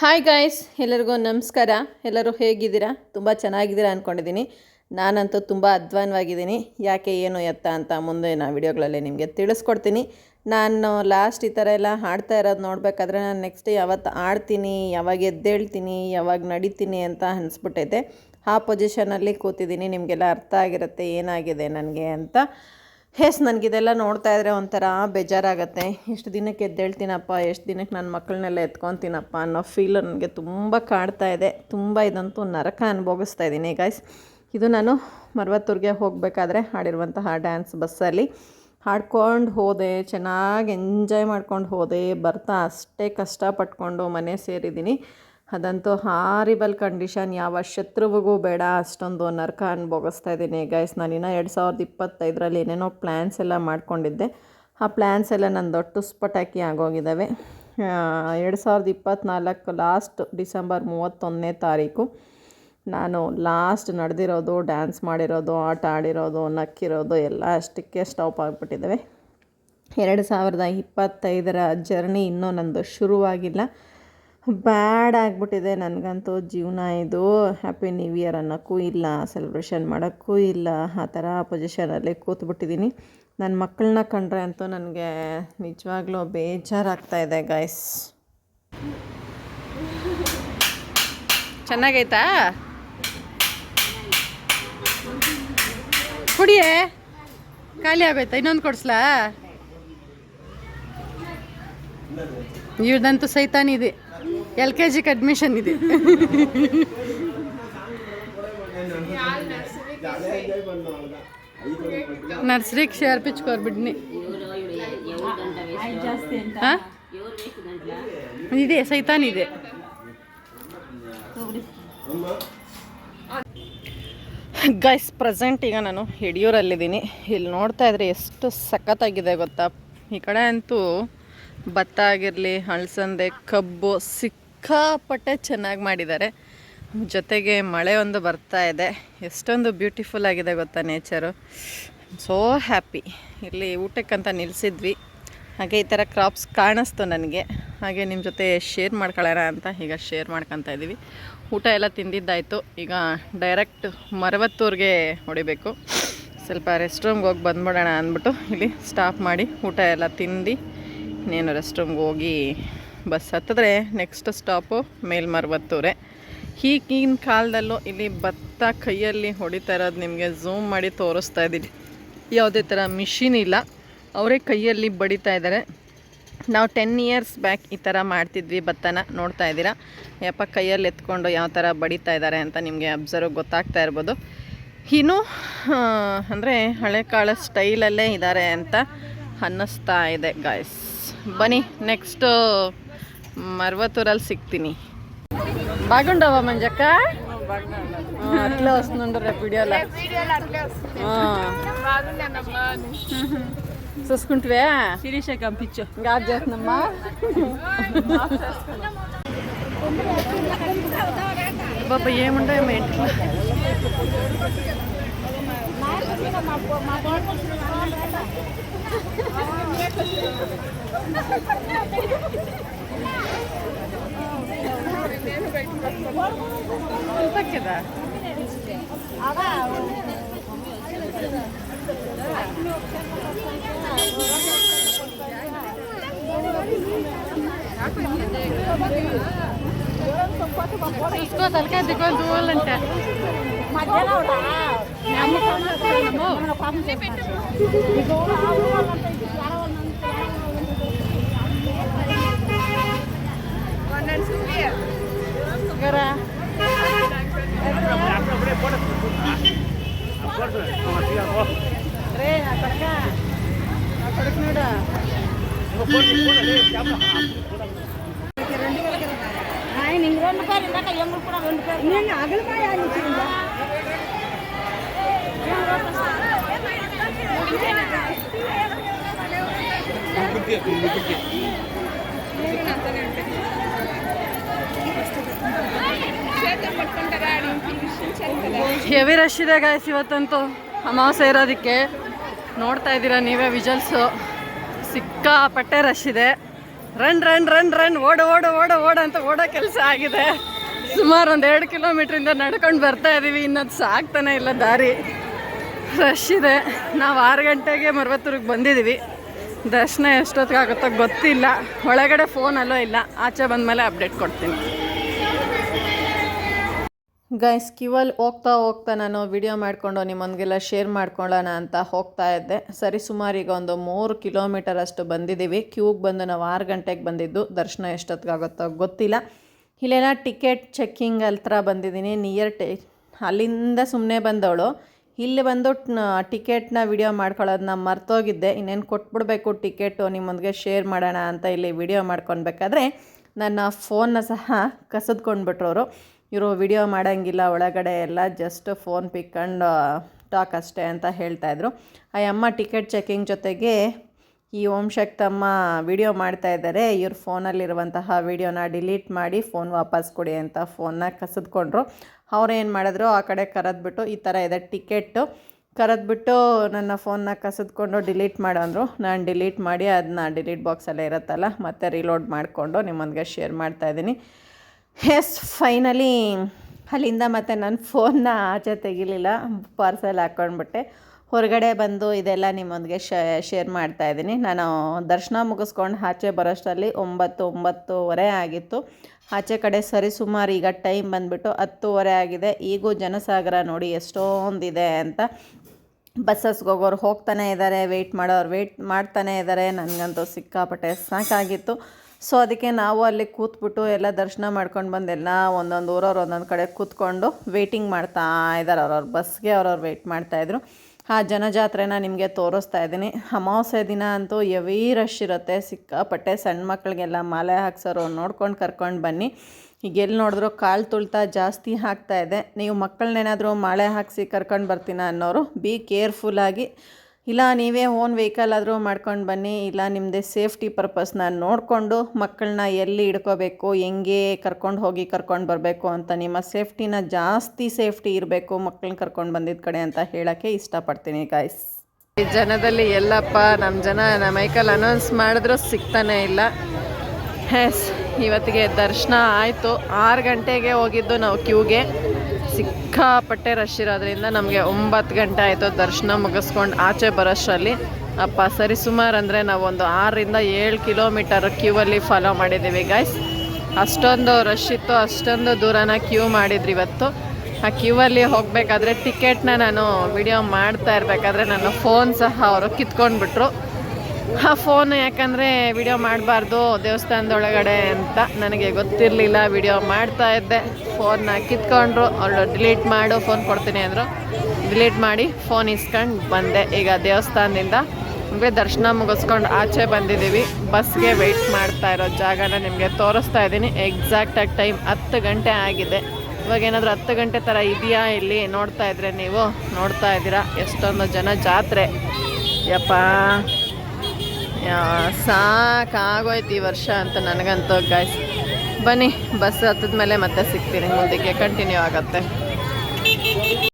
Hi guys ಎಲ್ಲರಿಗೂ ನಮಸ್ಕಾರ. ಎಲ್ಲರೂ ಹೇಗಿದ್ದೀರಾ? ತುಂಬ ಚೆನ್ನಾಗಿದ್ದೀರಾ ಅಂದ್ಕೊಂಡಿದ್ದೀನಿ ನಾನಂತೂ ತುಂಬ ಅಧ್ವಾನವಾಗಿದ್ದೀನಿ. ಯಾಕೆ ಏನು ಎತ್ತ ಅಂತ ಮುಂದೆ ನಾನು ವಿಡಿಯೋಗಳಲ್ಲಿ ನಿಮಗೆ ತಿಳಿಸ್ಕೊಡ್ತೀನಿ. ನಾನು ಲಾಸ್ಟ್ ಈ ಥರ ಎಲ್ಲ ಹಾಡ್ತಾ ಇರೋದು ನೋಡಬೇಕಾದ್ರೆ ನಾನು ನೆಕ್ಸ್ಟ್ ಯಾವತ್ತು ಆಡ್ತೀನಿ, ಯಾವಾಗ ಎದ್ದೇಳ್ತೀನಿ, ಯಾವಾಗ ನಡೀತೀನಿ ಅಂತ ಅನಿಸ್ಬಿಟ್ಟೈತೆ. ಆ ಪೊಸಿಷನಲ್ಲಿ ಕೂತಿದ್ದೀನಿ. ನಿಮಗೆಲ್ಲ ಅರ್ಥ ಆಗಿರುತ್ತೆ, ಏನಾಗಿದೆ ನನಗೆ ಅಂತ. ಹೇಸ್, ನನಗಿದೆಲ್ಲ ನೋಡ್ತಾ ಇದ್ರೆ ಒಂಥರ ಬೇಜಾರಾಗತ್ತೆ. ಎಷ್ಟು ದಿನಕ್ಕೆ ಎದ್ದೇಳ್ತೀನಪ್ಪ, ಎಷ್ಟು ದಿನಕ್ಕೆ ನನ್ನ ಮಕ್ಕಳನ್ನೆಲ್ಲ ಎತ್ಕೊತೀನಪ್ಪ ಅನ್ನೋ ಫೀಲ್ ನನಗೆ ತುಂಬ ಕಾಡ್ತಾ ಇದೆ. ತುಂಬ ಇದಂತೂ ನರಕ ಅನುಭವಿಸ್ತಾ ಇದ್ದೀನಿ ಗಾಯ್ಸ್ ಇದು ನಾನು ಮರವತ್ತೂರಿಗೆ ಹೋಗಬೇಕಾದ್ರೆ ಹಾಡಿರುವಂತಹ ಡ್ಯಾನ್ಸ್ ಬಸ್ಸಲ್ಲಿ ಹಾಡ್ಕೊಂಡು ಹೋದೆ, ಚೆನ್ನಾಗಿ ಎಂಜಾಯ್ ಮಾಡ್ಕೊಂಡು ಹೋದೆ, ಬರ್ತಾ ಅಷ್ಟೇ ಕಷ್ಟಪಟ್ಕೊಂಡು ಮನೆ ಸೇರಿದ್ದೀನಿ. ಅದಂತೂ ಹಾರಿಬಲ್ ಕಂಡೀಷನ್ ಯಾವ ಶತ್ರುವಿಗೂ ಬೇಡ. ಅಷ್ಟೊಂದು ನರಕ ಅನುಭವಿಸ್ತಾ ಇದ್ದೀನಿ. ಗೈಸ್ ನಾನಿನ್ನು ಎರಡು ಸಾವಿರದ ಇಪ್ಪತ್ತೈದರಲ್ಲಿ ಏನೇನೋ ಪ್ಲ್ಯಾನ್ಸ್ ಎಲ್ಲ ಮಾಡ್ಕೊಂಡಿದ್ದೆ. ಆ ಪ್ಲ್ಯಾನ್ಸ್ ಎಲ್ಲ ನನ್ನ ದೊಡ್ಡ ಸ್ಪಟಾಕಿ ಆಗೋಗಿದ್ದಾವೆ. ಎರಡು ಸಾವಿರದ ಇಪ್ಪತ್ತ್ನಾಲ್ಕು ಲಾಸ್ಟ್ ಡಿಸೆಂಬರ್ ಮೂವತ್ತೊಂದನೇ ತಾರೀಕು ನಾನು ಲಾಸ್ಟ್ ನಡೆದಿರೋದು ಡ್ಯಾನ್ಸ್ ಮಾಡಿರೋದು, ಆಟ ಆಡಿರೋದು, ನಕ್ಕಿರೋದು ಎಲ್ಲ ಅಷ್ಟಕ್ಕೆ ಸ್ಟಾಪ್ ಆಗಿಬಿಟ್ಟಿದ್ದಾವೆ. ಎರಡು ಸಾವಿರದ ಇಪ್ಪತ್ತೈದರ ಜರ್ನಿ ಇನ್ನೂ ನಂದು ಶುರುವಾಗಿಲ್ಲ. ಬ್ಯಾಡ್ ಆಗಿಬಿಟ್ಟಿದೆ ನನಗಂತೂ ಜೀವನ ಇದು. ಹ್ಯಾಪಿ ನ್ಯೂ ಇಯರ್ ಅನ್ನೋಕ್ಕೂ ಇಲ್ಲ ಸೆಲೆಬ್ರೇಷನ್ ಮಾಡೋಕ್ಕೂ ಇಲ್ಲ, ಆ ಥರ ಪೊಸಿಷನಲ್ಲಿ ಕೂತ್ಬಿಟ್ಟಿದ್ದೀನಿ. ನನ್ನ ಮಕ್ಕಳನ್ನ ಕಂಡ್ರೆ ಅಂತೂ ನನಗೆ ನಿಜವಾಗ್ಲೂ ಬೇಜಾರಾಗ್ತಾ ಇದೆ ಗಾಯ್ಸ್ ಚೆನ್ನಾಗೈತಾ? ಕುಡಿಯೇ? ಖಾಲಿ ಆಗೋಯ್ತಾ ಇನ್ನೊಂದು ಕೊಡಿಸ್ಲಾ? ಇವ್ರದಂತೂ ಸೈತಾನಿದೆ ಎಲ್ ಕೆ ಜಿಗೆ ಅಡ್ಮಿಷನ್ ಇದೆ. ನರ್ಸರಿಗೆ ಶೇರ್ ಪಿಚ್ಕೋರ್ಬಿಡ್ನಿ ಹಾಂ? ಇದೆ, ಸೈತಾನ್ ಇದೆ. ಗೈಸ್ ಪ್ರೆಸೆಂಟ್ ಈಗ ನಾನು ಹಿಡಿಯೂರಲ್ಲಿದ್ದೀನಿ. ಇಲ್ಲಿ ನೋಡ್ತಾ ಇದ್ರೆ ಎಷ್ಟು ಸಖತ್ತಾಗಿದೆ ಗೊತ್ತಾ? ಈ ಕಡೆ ಅಂತೂ ಭತ್ತ ಆಗಿರಲಿ ಹಳಸಂದೆ ಕಬ್ಬು ಸಿಕ್ಕಾಪಟ್ಟೆ ಚೆನ್ನಾಗಿ ಮಾಡಿದ್ದಾರೆ. ಜೊತೆಗೆ ಮಳೆ ಒಂದು ಬರ್ತಾ ಇದೆ. ಎಷ್ಟೊಂದು ಬ್ಯೂಟಿಫುಲ್ ಆಗಿದೆ ಗೊತ್ತಾ ನೇಚರು ಸೋ ಹ್ಯಾಪಿ ಇಲ್ಲಿ ಊಟಕ್ಕಂತ ನಿಲ್ಲಿಸಿದ್ವಿ ಹಾಗೆ ಈ ಥರ ಕ್ರಾಪ್ಸ್ ಕಾಣಿಸ್ತು ನನಗೆ. ಹಾಗೆ ನಿಮ್ಮ ಜೊತೆ ಶೇರ್ ಮಾಡ್ಕೊಳ್ಳೋಣ ಅಂತ ಈಗ ಶೇರ್ ಮಾಡ್ಕೊತಾ ಇದ್ದೀವಿ ಊಟ ಎಲ್ಲ ತಿಂದಿದ್ದಾಯಿತು. ಈಗ ಡೈರೆಕ್ಟ್ ಮರವತ್ತೂರಿಗೆ ಹೊಡಿಬೇಕು. ಸ್ವಲ್ಪ ರೆಸ್ಟ್ ರೂಮ್ಗೆ ಹೋಗಿ ಬಂದ್ಬಿಡೋಣ ಅಂದ್ಬಿಟ್ಟು ಇಲ್ಲಿ ಸ್ಟಾಪ್ ಮಾಡಿ ಊಟ ಎಲ್ಲ ತಿಂದು ಇನ್ನೇನು ರೆಸ್ಟ್ ರೂಮ್ಗೆ ಹೋಗಿ ಬಸ್ ಹತ್ತಿದ್ರೆ ನೆಕ್ಸ್ಟ್ ಸ್ಟಾಪು ಮೇಲ್ಮರ್ವತ್ತೂರೆ. ಈಗಿನ ಕಾಲದಲ್ಲೂ ಇಲ್ಲಿ ಭತ್ತ ಕೈಯಲ್ಲಿ ಹೊಡಿತಾ ಇರೋದು ನಿಮಗೆ ಝೂಮ್ ಮಾಡಿ ತೋರಿಸ್ತಾ ಇದ್ದೀನಿ. ಯಾವುದೇ ಥರ ಮಿಷಿನ್ ಇಲ್ಲ. ಅವರೇ ಕೈಯಲ್ಲಿ ಬಡಿತಾ ಇದ್ದಾರೆ. ನಾವು ಟೆನ್ ಇಯರ್ಸ್ ಬ್ಯಾಕ್ ಈ ಥರ ಮಾಡ್ತಿದ್ವಿ ಭತ್ತನ, ನೋಡ್ತಾ ಇದ್ದೀರಾ? ಯಪ್ಪ, ಕೈಯಲ್ಲಿ ಎತ್ಕೊಂಡು ಯಾವ ಥರ ಬಡಿತಾ ಇದ್ದಾರೆ ಅಂತ ನಿಮಗೆ ಅಬ್ಸರ್ವ್ ಗೊತ್ತಾಗ್ತಾ ಇರ್ಬೋದು. ಇನ್ನೂ ಅಂದರೆ ಹಳೆ ಕಾಲ ಸ್ಟೈಲಲ್ಲೇ ಇದ್ದಾರೆ ಅಂತ ಅನ್ನಿಸ್ತಾ ಇದೆ ಗಾಯ್ಸ್ ಬನ್ನಿ ನೆಕ್ಸ್ಟು ಮರ್ವತ್ತೂರಲ್ಲಿ ಸಿಗ್ತೀನಿ బాగుండవా మంజక్క అట్లా వస్తుండ్రు వీడియోలో చూసుకుంటువే శిరీష పంపించు గాడ్ చేస్తున్నామ్మా బాబా ఏముంటాయి మా ఇంట్లో కదా చూసుకో తలకాయ దిగోలు దువ్వాలంటే గరా రే అక్కడక అక్కడికి ఆయన ఇంక రెండు పేరు ఇందాక ఎమ్ముడు కూడా రెండు పేరు నేను అగలపాయ ಹೆವಿ ರಶ್ ಇದೆ ಗಾಯ್ಸ್ ಇವತ್ತಂತೂ. ಅಮಾವಾಸ್ಯ ಇರೋದಕ್ಕೆ ನೋಡ್ತಾ ಇದ್ದೀರಾ ನೀವೇ ವಿಜಲ್ಸು ಸಿಕ್ಕಾಪಟ್ಟೆ ರಶ್ ಇದೆ. ರನ್ ರನ್ ರನ್ ರನ್ ಓಡ ಓಡ ಓಡ ಓಡ ಅಂತ ಓಡೋ ಕೆಲಸ ಆಗಿದೆ. ಸುಮಾರು ಒಂದು ಎರಡು ಕಿಲೋಮೀಟ್ರಿಂದ ನಡ್ಕೊಂಡು ಬರ್ತಾ ಇದ್ದೀವಿ ಇನ್ನೊಂದು ಸಾಕ್ತಾನೆ ಇಲ್ಲ ದಾರಿ. ರಶ್ ಇದೆ. ನಾವು ಆರು ಗಂಟೆಗೆ ಮರವತ್ತೂರಿಗೆ ಬಂದಿದ್ದೀವಿ ದರ್ಶನ ಎಷ್ಟೊತ್ತಿಗೆ ಆಗುತ್ತೋ ಗೊತ್ತಿಲ್ಲ. ಒಳಗಡೆ ಫೋನ್ ಅಲ್ಲೋ ಇಲ್ಲ. ಆಚೆ ಬಂದಮೇಲೆ ಅಪ್ಡೇಟ್ ಕೊಡ್ತೀನಿ. ಗೈಸ್ ಕ್ಯೂವಲ್ಲಿ ಹೋಗ್ತಾ ಹೋಗ್ತಾ ನಾನು ವಿಡಿಯೋ ಮಾಡಿಕೊಂಡು ನಿಮ್ಮೊಂದಿಗೆಲ್ಲ ಶೇರ್ ಮಾಡ್ಕೊಳ್ಳೋಣ ಅಂತ ಹೋಗ್ತಾ ಇದ್ದೆ. ಸರಿ, ಸುಮಾರು ಈಗ ಒಂದು ಮೂರು ಕಿಲೋಮೀಟರ್ ಅಷ್ಟು ಬಂದಿದ್ದೀವಿ. ಕ್ಯೂಗೆ ಬಂದು ನಾವು ಆರು ಗಂಟೆಗೆ ಬಂದಿದ್ದು. ದರ್ಶನ ಎಷ್ಟೊತ್ತಿಗಾಗುತ್ತೋ ಗೊತ್ತಿಲ್ಲ. ಇಲ್ಲೆಲ್ಲ ಟಿಕೆಟ್ ಚೆಕ್ಕಿಂಗ್ ಹತ್ರ ಬಂದಿದ್ದೀನಿ. ನಿಯರ್ ಟೇ ಅಲ್ಲಿಂದ ಸುಮ್ಮನೆ ಬಂದವಳು. ಇಲ್ಲಿ ಬಂದು ಟಿಕೆಟ್ನ ವಿಡಿಯೋ ಮಾಡ್ಕೊಳ್ಳೋದನ್ನ ಮರ್ತೋಗಿದ್ದೆ. ಇನ್ನೇನು ಕೊಟ್ಬಿಡ್ಬೇಕು ಟಿಕೆಟು ನಿಮ್ಮೊಂದಿಗೆ ಶೇರ್ ಮಾಡೋಣ ಅಂತ ಇಲ್ಲಿ ವಿಡಿಯೋ ಮಾಡ್ಕೊಳ್ಬೇಕಾದ್ರೆ ನನ್ನ ಫೋನ್ನ ಸಹ ಕಸಿದ್ಕೊಂಡ್ಬಿಟ್ರು ಅವರು ಇವರು ವಿಡಿಯೋ ಮಾಡೋಂಗಿಲ್ಲ, ಒಳಗಡೆ ಎಲ್ಲ ಜಸ್ಟ್ ಫೋನ್ ಪಿಕ್ಕಂಡು ಟಾಕ್ ಅಷ್ಟೇ ಅಂತ ಹೇಳ್ತಾಯಿದ್ರು ಆ ಅಮ್ಮ ಟಿಕೆಟ್ ಚೆಕಿಂಗ್ ಜೊತೆಗೆ ಈ ಓಂ ಶಕ್ತಮ್ಮ ವಿಡಿಯೋ ಮಾಡ್ತಾ ಇದ್ದಾರೆ. ಇವ್ರ ಫೋನಲ್ಲಿರುವಂತಹ ವಿಡಿಯೋನ ಡಿಲೀಟ್ ಮಾಡಿ, ಫೋನ್ ವಾಪಸ್ ಕೊಡಿ ಅಂತ ಫೋನ್ನ ಕಸಿದ್ಕೊಂಡ್ರು. ಅವ್ರೇನು ಮಾಡಿದ್ರು, ಆ ಕಡೆ ಕರೆದ್ಬಿಟ್ಟು ಈ ಥರ ಇದೆ ಟಿಕೆಟ್ಟು. ಕರೆದ್ಬಿಟ್ಟು ನನ್ನ ಫೋನ್ನ ಕಸಿದ್ಕೊಂಡು ಡಿಲೀಟ್ ಮಾಡು ನಾನು ಡಿಲೀಟ್ ಮಾಡಿ ಅದನ್ನ ಡಿಲೀಟ್ ಬಾಕ್ಸಲ್ಲೇ ಇರುತ್ತಲ್ಲ, ಮತ್ತೆ ರೀಲೋಡ್ ಮಾಡಿಕೊಂಡು ನಿಮ್ಮೊಂದಿಗೆ ಶೇರ್ ಮಾಡ್ತಾಯಿದ್ದೀನಿ ಎಸ್, ಫೈನಲಿ ಅಲ್ಲಿಂದ ಮತ್ತೆ ನನ್ನ ಫೋನ್ನ ಆಚೆ ತೆಗಿಲಿಲ್ಲ, ಪಾರ್ಸೆಲ್ ಹಾಕ್ಕೊಂಡ್ಬಿಟ್ಟೆ ಹೊರಗಡೆ ಬಂದು ಇದೆಲ್ಲ ನಿಮ್ಮೊಂದಿಗೆ ಶೇರ್ ಮಾಡ್ತಾ ಇದ್ದೀನಿ. ನಾನು ದರ್ಶನ ಮುಗಿಸ್ಕೊಂಡು ಆಚೆ ಬರೋಷ್ಟರಲ್ಲಿ ಒಂಬತ್ತು ಒಂಬತ್ತುವರೆ ಆಗಿತ್ತು. ಆಚೆ ಕಡೆ ಸರಿ ಸುಮಾರು ಈಗ ಟೈಮ್ ಬಂದುಬಿಟ್ಟು ಹತ್ತುವರೆ ಆಗಿದೆ. ಈಗೂ ಜನಸಾಗರ ನೋಡಿ ಎಷ್ಟೊಂದಿದೆ ಅಂತ. ಬಸ್ಸಸ್ಗೆ ಹೋಗೋರು ಹೋಗ್ತಾನೆ ಇದ್ದಾರೆ ವೆಯ್ಟ್ ಮಾಡೋರು ವೆಯ್ಟ್ ಮಾಡ್ತಾನೆ ಇದ್ದಾರೆ. ನನಗಂತೂ ಸಿಕ್ಕಾಪಟ್ಟೆ ಸಾಕಾಗಿತ್ತು. ಸೊ ಅದಕ್ಕೆ ನಾವು ಅಲ್ಲಿ ಕೂತ್ಬಿಟ್ಟು ಎಲ್ಲ ದರ್ಶನ ಮಾಡ್ಕೊಂಡು ಬಂದು ಎಲ್ಲ ಒಂದೊಂದು ಊರವ್ರು ಒಂದೊಂದು ಕಡೆ ಕೂತ್ಕೊಂಡು ವೆಯ್ಟಿಂಗ್ ಮಾಡ್ತಾ ಇದ್ದಾರೆ. ಅವ್ರವ್ರ ಬಸ್ಗೆ ಅವ್ರವ್ರು ವೆಯ್ಟ್ ಮಾಡ್ತಾಯಿದ್ರು ಆ ಜನಜಾತ್ರೆನ ನಿಮಗೆ ತೋರಿಸ್ತಾ ಇದ್ದೀನಿ. ಅಮಾವಾಸ್ಯೆ ದಿನ ಅಂತೂ ಎವಿ ರಶ್ ಇರುತ್ತೆ. ಸಿಕ್ಕಾಪಟ್ಟೆ ಸಣ್ಣ ಮಕ್ಕಳಿಗೆಲ್ಲ ಮಾಲೆ ಹಾಕ್ಸೋರು ನೋಡ್ಕೊಂಡು ಕರ್ಕೊಂಡು ಬನ್ನಿ. ಈಗ ಎಲ್ಲಿ ನೋಡಿದ್ರು ಕಾಲು ತುಳ್ತಾ ಜಾಸ್ತಿ ಹಾಕ್ತಾ ಇದೆ. ನೀವು ಮಕ್ಕಳನ್ನೇನಾದರೂ ಮಾಲೆ ಹಾಕಿಸಿ ಕರ್ಕೊಂಡು ಬರ್ತೀನ ಅನ್ನೋರು ಬಿ ಕೇರ್ಫುಲ್ಲಾಗಿ ಇಲ್ಲ, ನೀವೇ ಓನ್ ವೆಹಿಕಲ್ ಆದರೂ ಮಾಡ್ಕೊಂಡು ಬನ್ನಿ. ಇಲ್ಲ ನಿಮ್ಮದೇ ಸೇಫ್ಟಿ ಪರ್ಪಸ್ನ ನೋಡಿಕೊಂಡು ಮಕ್ಕಳನ್ನ ಎಲ್ಲಿ ಇಡ್ಕೋಬೇಕು ಹೆಂಗೆ ಕರ್ಕೊಂಡು ಹೋಗಿ ಕರ್ಕೊಂಡು ಬರಬೇಕು ಅಂತ, ನಿಮ್ಮ ಸೇಫ್ಟಿನ ಜಾಸ್ತಿ ಸೇಫ್ಟಿ ಇರಬೇಕು ಮಕ್ಕಳನ್ನ ಕರ್ಕೊಂಡು ಬಂದಿದ್ದ ಕಡೆ ಅಂತ ಹೇಳೋಕ್ಕೆ ಇಷ್ಟಪಡ್ತೀನಿ ಗಾಯ್ಸ್ ಈ ಜನದಲ್ಲಿ ಎಲ್ಲಪ್ಪ ನಮ್ಮ ಜನ ನಮ್ಮ ಮೈಕಲ್ ಅನೌನ್ಸ್ ಮಾಡಿದ್ರೂ ಸಿಗ್ತಾನೆ ಇಲ್ಲ. ಎಸ್ ಇವತ್ತಿಗೆ ದರ್ಶನ ಆಯಿತು. ಆರು ಗಂಟೆಗೆ ಹೋಗಿದ್ದು ನಾವು ಕ್ಯೂಗೆ. ಸಿಕ್ಕಾಪಟ್ಟೆ ರಶ್ ಇರೋದ್ರಿಂದ ನಮಗೆ ಒಂಬತ್ತು ಗಂಟೆ ಆಯಿತು ದರ್ಶನ ಮುಗಿಸ್ಕೊಂಡು ಆಚೆ ಬರೋಷ್ಟರಲ್ಲಿ ಅಪ್ಪ, ಸರಿ, ಸುಮಾರು ಅಂದರೆ ನಾವು ಒಂದು ಆರರಿಂದ ಏಳು ಕಿಲೋಮೀಟರ್ ಕ್ಯೂವಲ್ಲಿ ಫಾಲೋ ಮಾಡಿದ್ದೀವಿ ಗಾಯ್ಸ್ ಅಷ್ಟೊಂದು ರಶ್ ಇತ್ತು, ಅಷ್ಟೊಂದು ದೂರನ ಕ್ಯೂ ಮಾಡಿದ್ರಿ ಇವತ್ತು. ಆ ಕ್ಯೂವಲ್ಲಿ ಹೋಗಬೇಕಾದ್ರೆ ಟಿಕೆಟ್ನ ನಾನು ವಿಡಿಯೋ ಮಾಡ್ತಾ ಇರಬೇಕಾದ್ರೆ ನನ್ನ ಫೋನ್ ಸಹ ಅವರು ಕಿತ್ಕೊಂಡ್ಬಿಟ್ರು. ಆ ಫೋನ್ ಯಾಕಂದರೆ ವಿಡಿಯೋ ಮಾಡಬಾರ್ದು ದೇವಸ್ಥಾನದೊಳಗಡೆ ಅಂತ ನನಗೆ ಗೊತ್ತಿರಲಿಲ್ಲ. ವಿಡಿಯೋ ಮಾಡ್ತಾ ಇದ್ದೆ. ಫೋನ್ನ ಕಿತ್ಕೊಂಡ್ರು. ಅವಳು ಡಿಲೀಟ್ ಮಾಡು ಫೋನ್ ಕೊಡ್ತೀನಿ ಅಂದರು. ಡಿಲೀಟ್ ಮಾಡಿ ಫೋನ್ ಇಸ್ಕೊಂಡು ಬಂದೆ. ಈಗ ದೇವಸ್ಥಾನದಿಂದ ಹಂಗೆ ದರ್ಶನ ಮುಗಿಸ್ಕೊಂಡು ಆಚೆ ಬಂದಿದ್ದೀವಿ. ಬಸ್ಗೆ ವೆಯ್ಟ್ ಮಾಡ್ತಾ ಇರೋ ಜಾಗನ ನಿಮಗೆ ತೋರಿಸ್ತಾ ಇದ್ದೀನಿ. ಎಕ್ಸಾಕ್ಟಾಗಿ ಟೈಮ್ ಹತ್ತು ಗಂಟೆ ಆಗಿದೆ. ಇವಾಗ ಏನಾದರೂ ಹತ್ತು ಗಂಟೆ ಥರ ಇದೆಯಾ ಇಲ್ಲಿ? ನೋಡ್ತಾ ಇದ್ರೆ ನೀವು ನೋಡ್ತಾ ಇದ್ದೀರಾ? ಎಷ್ಟೊಂದು ಜನ ಜಾತ್ರೆ. ಯಪ್ಪ. ಸಾಕಾಗೋಯ್ತು ಈ ವರ್ಷ ಅಂತ ನನಗಂತೂ ಗಾಯ್ಸ್ ಬನ್ನಿ, ಬಸ್ ಹತ್ತದ ಮೇಲೆ ಮತ್ತೆ ಸಿಗ್ತೀನಿ. ಮುಂದಕ್ಕೆ ಕಂಟಿನ್ಯೂ ಆಗುತ್ತೆ.